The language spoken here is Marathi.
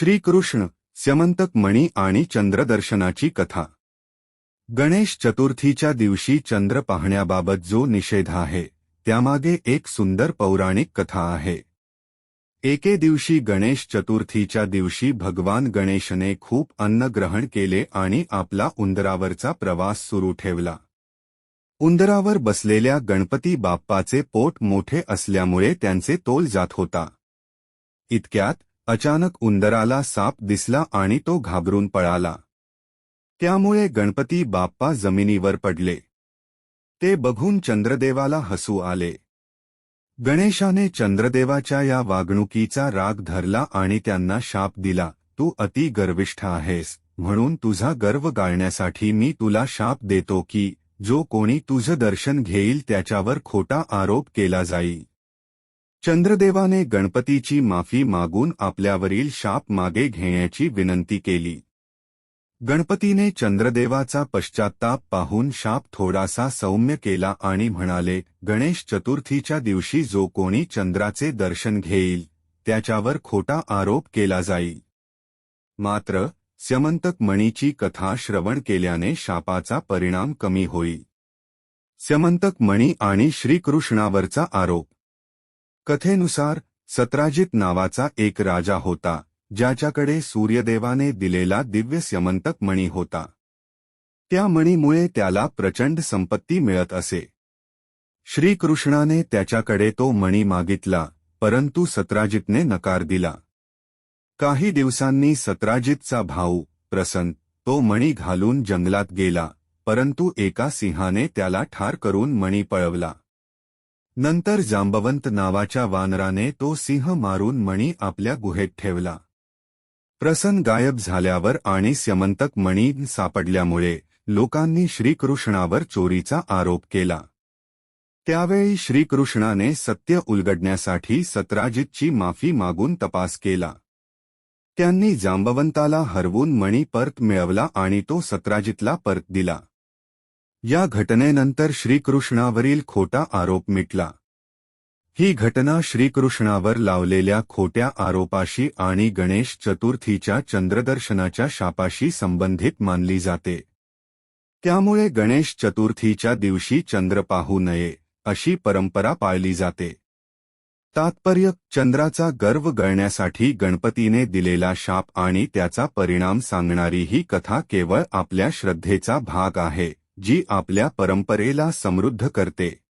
श्रीकृष्ण स्यमंतक मणी आणि चंद्रदर्शनाची कथा. गणेश चतुर्थीच्या दिवशी चंद्र पाहण्याबाबत जो निषेध आहे त्यामागे एक सुंदर पौराणिक कथा आहे. एके दिवशी गणेश चतुर्थीच्या दिवशी भगवान गणेशने खूप अन्न ग्रहण केले आणि आपला उंदरावरचा प्रवास सुरू ठेवला. उंदरावर बसलेल्या गणपती बाप्पाचे पोट मोठे असल्यामुळे त्यांचे तोल जात होता. इतक्यात अचानक उंदराला साप दिसला आणि तो घाबरून पळाला. त्यामुळे गणपती बाप्पा जमिनीवर पडले. ते बघून चंद्रदेवाला हसू आले. गणेशाने चंद्रदेवाच्या या वागणुकीचा राग धरला आणि त्यांना शाप दिला तू अति गर्विष्ठ आहेस म्हणून तुझा गर्व गाळण्यासाठी मी तुला शाप देतो की जो कोणी तुझं दर्शन घेईल त्याच्यावर खोटा आरोप केला जाईल चंद्रदेवाने गणपतीची माफी मागून आपल्यावरील शाप मागे घेण्याची विनंती केली. गणपतीने चंद्रदेवाचा पश्चात्ताप पाहून शाप थोडासा सौम्य केला आणि म्हणाले गणेश चतुर्थीच्या दिवशी जो कोणी चंद्राचे दर्शन घेईल त्याच्यावर खोटा आरोप केला जाईल. मात्र स्यमंतक मणीची कथा श्रवण केल्याने शापाचा परिणाम कमी होईल. स्यमंतक मणी आणि श्रीकृष्णावरचा आरोप कथेनुसार सत्राजित नावाचा एक राजा होता ज्याच्याकडे सूर्यदेवाने दिलेला दिव्य स्यमंतक मणी होता. त्या मणीमुळे त्याला प्रचंड संपत्ती मिळत असे. श्रीकृष्णाने त्याच्याकडे तो मणी मागितला परंतु सत्राजितने नकार दिला. काही दिवसांनी सत्राजितचा भाऊ प्रसन्न तो मणी घालून जंगलात गेला परंतु एका सिंहाने त्याला ठार करून मणी पळवला. नंतर जांबवंत नावाच्या वानराने तो सिंह मारून मणी आपल्या गुहेत ठेवला. प्रसन्न गायब झाल्यावर आणि स्यमंतक मणी सापडल्यामुळे लोकांनी श्रीकृष्णावर चोरीचा आरोप केला. त्यावेळी श्रीकृष्णाने सत्य उलगडण्यासाठी सत्राजितची माफी मागून तपास केला. त्यांनी जांबवंताला हरवून मणी परत मिळवला आणि तो सत्राजितला परत दिला. या घटनेनंतर श्रीकृष्णावरील खोटा आरोप मिटला. ही घटना श्रीकृष्णावर लावलेल्या खोट्या आरोपाशी आणि गणेश चतुर्थीच्या चंद्रदर्शनाच्या शापाशी संबंधित मानली जाते. त्यामुळे गणेश चतुर्थीच्या दिवशी चंद्र पाहू नये अशी परंपरा पाळली जाते. तात्पर्य चंद्राचा गर्व गळण्यासाठी गणपतीने दिलेला शाप आणि त्याचा परिणाम सांगणारी ही कथा केवळ आपल्या श्रद्धेचा भाग आहे. जी आपल्या परंपरेला समृद्ध करते.